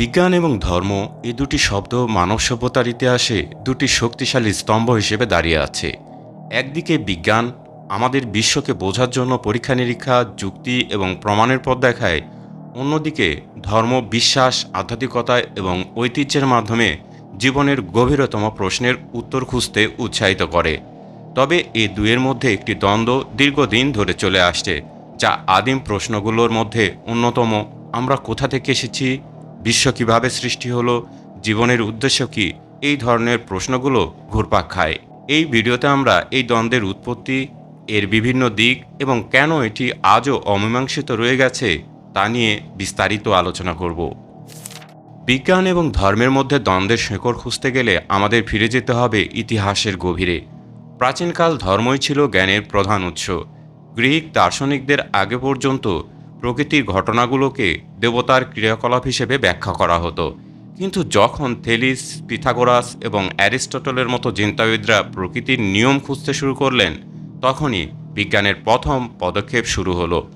বিজ্ঞান এবং ধর্ম এই দুটি শব্দ মানব সভ্যতার ইতিহাসে দুটি শক্তিশালী স্তম্ভ হিসেবে দাঁড়িয়ে আছে। একদিকে বিজ্ঞান আমাদের বিশ্বকে বোঝার জন্য পরীক্ষা নিরীক্ষা, যুক্তি এবং প্রমাণের পথ দেখায়। অন্যদিকে ধর্ম, বিশ্বাস, আধ্যাত্মিকতা এবং ঐতিহ্যের মাধ্যমে জীবনের গভীরতম প্রশ্নের উত্তর খুঁজতে উৎসাহিত করে। তবে এই দুয়ের মধ্যে একটি দ্বন্দ্ব দীর্ঘদিন ধরে চলে আসছে, যা আদিম প্রশ্নগুলোর মধ্যে অন্যতম। আমরা কোথা থেকে এসেছি? বিশ্ব কীভাবে সৃষ্টি হলো, জীবনের উদ্দেশ্য কি, এই ধরনের প্রশ্নগুলো ঘুরপাক খায়। এই ভিডিওতে আমরা এই দ্বন্দ্বের উৎপত্তি, এর বিভিন্ন দিক এবং কেন এটি আজও অমীমাংসিত রয়ে গেছে, তা নিয়ে বিস্তারিত আলোচনা করব। বিজ্ঞান এবং ধর্মের মধ্যে দ্বন্দ্বের শেকড় খুঁজতে গেলে আমাদের ফিরে যেতে হবে ইতিহাসের গভীরে। প্রাচীনকাল ধর্মই ছিল জ্ঞানের প্রধান উৎস। গ্রিক দার্শনিকদের আগে পর্যন্ত প্রকৃতির ঘটনাগুলোকে দেবতার ক্রিয়াকলাপ হিসেবে ব্যাখ্যা করা হতো। কিন্তু যখন থেলিস, পিথাগোরাস এবং অ্যারিস্টটলের মতো চিন্তাবিদরা প্রকৃতির নিয়ম খুঁজতে শুরু করলেন, তখনই বিজ্ঞানের প্রথম পদক্ষেপ শুরু হলো।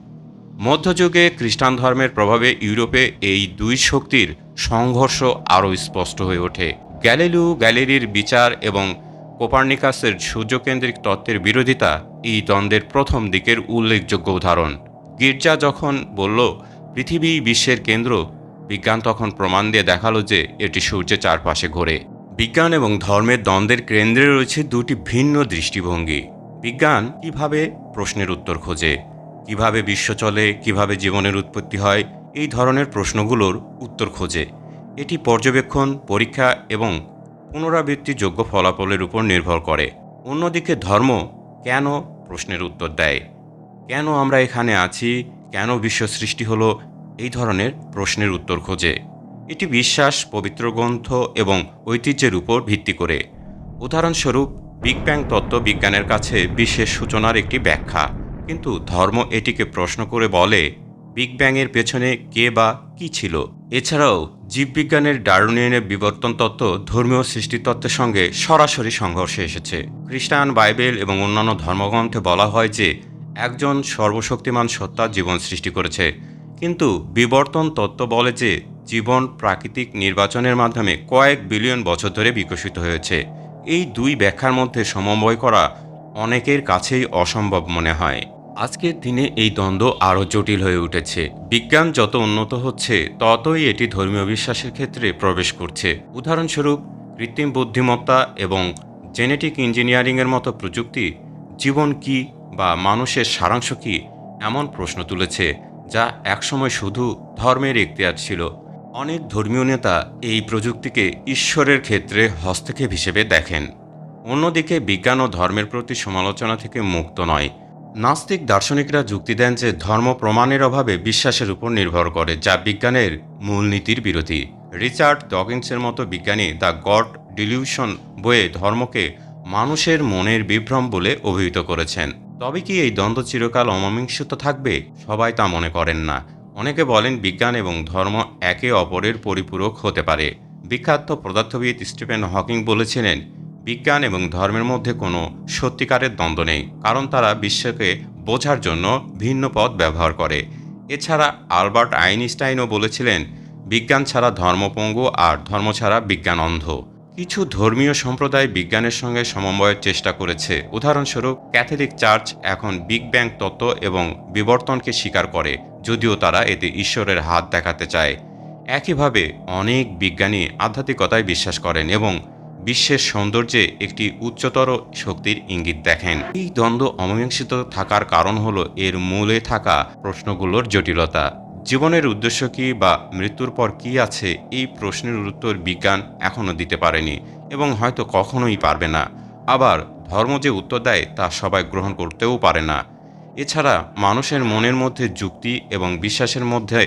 মধ্যযুগে খ্রিস্টান ধর্মের প্রভাবে ইউরোপে এই দুই শক্তির সংঘর্ষ আরও স্পষ্ট হয়ে ওঠে। গ্যালিলিও, গ্যালিলির বিচার এবং কোপার্নিকাসের সূর্যকেন্দ্রিক তত্ত্বের বিরোধিতা এই দ্বন্দ্বের প্রথম দিকের উল্লেখযোগ্য উদাহরণ। গির্জা যখন বলল, পৃথিবী বিশ্বের কেন্দ্র, বিজ্ঞান তখন প্রমাণ দিয়ে দেখাল যে এটি সূর্যের চারপাশে ঘোরে। বিজ্ঞান এবং ধর্মের দ্বন্দ্বের কেন্দ্রে রয়েছে দুটি ভিন্ন দৃষ্টিভঙ্গি। বিজ্ঞান কীভাবে প্রশ্নের উত্তর খোঁজে, কীভাবে বিশ্ব চলে, কীভাবে জীবনের উৎপত্তি হয়, এই ধরনের প্রশ্নগুলোর উত্তর খোঁজে। এটি পর্যবেক্ষণ, পরীক্ষা এবং পুনরাবৃত্তিযোগ্য ফলাফলের উপর নির্ভর করে। অন্যদিকে ধর্ম কেন প্রশ্নের উত্তর দেয়? কেন আমরা এখানে আছি? কেন বিশ্ব সৃষ্টি হলো? এই ধরনের প্রশ্নের উত্তর খোঁজে। এটি বিশ্বাস, পবিত্র গ্রন্থ এবং ঐতিহ্যের উপর ভিত্তি করে। উদাহরণস্বরূপ, বিগ ব্যাং তত্ত্ব বিজ্ঞানের কাছে বিশেষ সূচনার একটি ব্যাখ্যা। কিন্তু ধর্ম এটিকে প্রশ্ন করে বলে, বিগ ব্যাংয়ের পেছনে কে বা কি ছিল? এছাড়াও, জীববিজ্ঞানের ডারুনিয়নের বিবর্তন তত্ত্ব ধর্মীয় সৃষ্টিতত্ত্বের সঙ্গে সরাসরি সংঘর্ষে এসেছে। খ্রিস্টান বাইবেল এবং অন্যান্য ধর্মগ্রন্থে বলা হয় যে একজন সর্বশক্তিমান সত্তা জীবন সৃষ্টি করেছে। কিন্তু বিবর্তন তত্ত্ব বলে যে জীবন প্রাকৃতিক নির্বাচনের মাধ্যমে কয়েক বিলিয়ন বছর ধরে বিকশিত হয়েছে। এই দুই ব্যাখ্যার মধ্যে সমন্বয় করা অনেকের কাছেই অসম্ভব মনে হয়। আজকের দিনে এই দ্বন্দ্ব আরও জটিল হয়ে উঠেছে। বিজ্ঞান যত উন্নত হচ্ছে, ততই এটি ধর্মীয় বিশ্বাসের ক্ষেত্রে প্রবেশ করছে। উদাহরণস্বরূপ, কৃত্রিম বুদ্ধিমত্তা এবং জেনেটিক ইঞ্জিনিয়ারিংয়ের মতো প্রযুক্তি জীবন কি বা মানুষের সারাংশ কি এমন প্রশ্ন তুলেছে যা একসময় শুধু ধর্মের এখতিয়ার ছিল। অনেক ধর্মীয় নেতা এই প্রযুক্তিকে ঈশ্বরের ক্ষেত্রে হস্তক্ষেপ হিসেবে দেখেন। অন্যদিকে বিজ্ঞান ও ধর্মের প্রতি সমালোচনা থেকে মুক্ত নয়। নাস্তিক দার্শনিকরা যুক্তি দেন যে ধর্ম প্রমাণের অভাবে বিশ্বাসের উপর নির্ভর করে, যা বিজ্ঞানের মূলনীতির বিরোধী। রিচার্ড ডকিন্সের মতো বিজ্ঞানী দ্য গড ডিলিউশন বইয়ে ধর্মকে মানুষের মনের বিভ্রম বলে অভিহিত করেছেন। তবে কি এই দ্বন্দ্ব চিরকাল অমীমাংসিত থাকবে? সবাই তা মনে করেন না। অনেকে বলেন বিজ্ঞান এবং ধর্ম একে অপরের পরিপূরক হতে পারে। বিখ্যাত পদার্থবিদ স্টিফেন হকিং বলেছিলেন, বিজ্ঞান এবং ধর্মের মধ্যে কোনো সত্যিকারের দ্বন্দ্ব নেই, কারণ তারা বিশ্বকে বোঝার জন্য ভিন্ন পথ ব্যবহার করে। এছাড়া আলবার্ট আইনস্টাইনও বলেছিলেন, বিজ্ঞান ছাড়া ধর্মপঙ্গু আর ধর্ম ছাড়া বিজ্ঞান অন্ধ কিছু ধর্মীয় সম্প্রদায় বিজ্ঞানের সঙ্গে সমন্বয়ের চেষ্টা করেছে। উদাহরণস্বরূপ, ক্যাথলিক চার্চ এখন বিগ ব্যাং তত্ত্ব এবং বিবর্তনকে স্বীকার করে, যদিও তারা এতে ঈশ্বরের হাত দেখাতে চায়। একইভাবে, অনেক বিজ্ঞানী আধ্যাত্মিকতায় বিশ্বাস করেন এবং বিশ্বের সৌন্দর্যে একটি উচ্চতর শক্তির ইঙ্গিত দেখেন। এই দ্বন্দ্ব অমীমাংসিত থাকার কারণ হলো এর মূলে থাকা প্রশ্নগুলোর জটিলতা। জীবনের উদ্দেশ্য কী বা মৃত্যুর পর কি আছে এই প্রশ্নের উত্তর বিজ্ঞান এখনও দিতে পারেনি এবং হয়তো কখনোই পারবে না। আবার ধর্ম যে উত্তর দেয় তা সবাই গ্রহণ করতেও পারে না। এছাড়া মানুষের মনের মধ্যে যুক্তি এবং বিশ্বাসের মধ্যে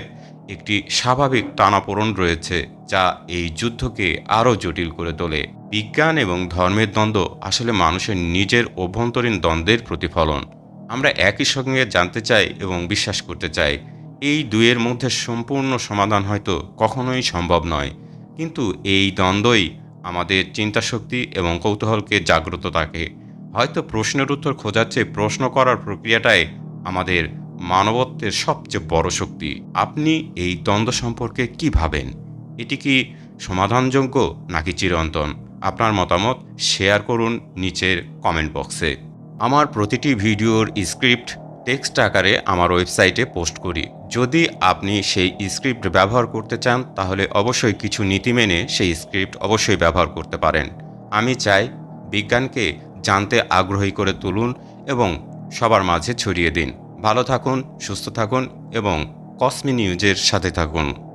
একটি স্বাভাবিক টানাপোড়ন রয়েছে যা এই যুদ্ধকে আরও জটিল করে তোলে। বিজ্ঞান এবং ধর্মের দ্বন্দ্ব আসলে মানুষের নিজের অভ্যন্তরীণ দ্বন্দ্বের প্রতিফলন। আমরা একই সঙ্গে জানতে চাই এবং বিশ্বাস করতে চাই। এই দুয়ের মধ্যে সম্পূর্ণ সমাধান হয়তো কখনোই সম্ভব নয়। কিন্তু এই দ্বন্দ্বই আমাদের চিন্তাশক্তি এবং কৌতূহলকে জাগ্রত থাকে হয়তো প্রশ্নের উত্তর খোঁজার চেয়ে প্রশ্ন করার প্রক্রিয়াটাই আমাদের মানবত্বের সবচেয়ে বড় শক্তি। আপনি এই দ্বন্দ্ব সম্পর্কে কি ভাবেন? এটি কি সমাধানযোগ্য নাকি চিরন্তন? আপনার মতামত শেয়ার করুন নিচের কমেন্ট বক্সে। আমার প্রতিটি ভিডিওর স্ক্রিপ্ট টেক্সট আকারে আমার ওয়েবসাইটে পোস্ট করি। যদি আপনি সেই স্ক্রিপ্ট ব্যবহার করতে চান, তাহলে অবশ্যই কিছু নীতি মেনে সেই স্ক্রিপ্ট অবশ্যই ব্যবহার করতে পারেন। আমি চাই বিজ্ঞানকে জানতে আগ্রহী করে তুলুন এবং সবার মাঝে ছড়িয়ে দিন। ভালো থাকুন, সুস্থ থাকুন এবং কসমি নিউজের সাথে থাকুন।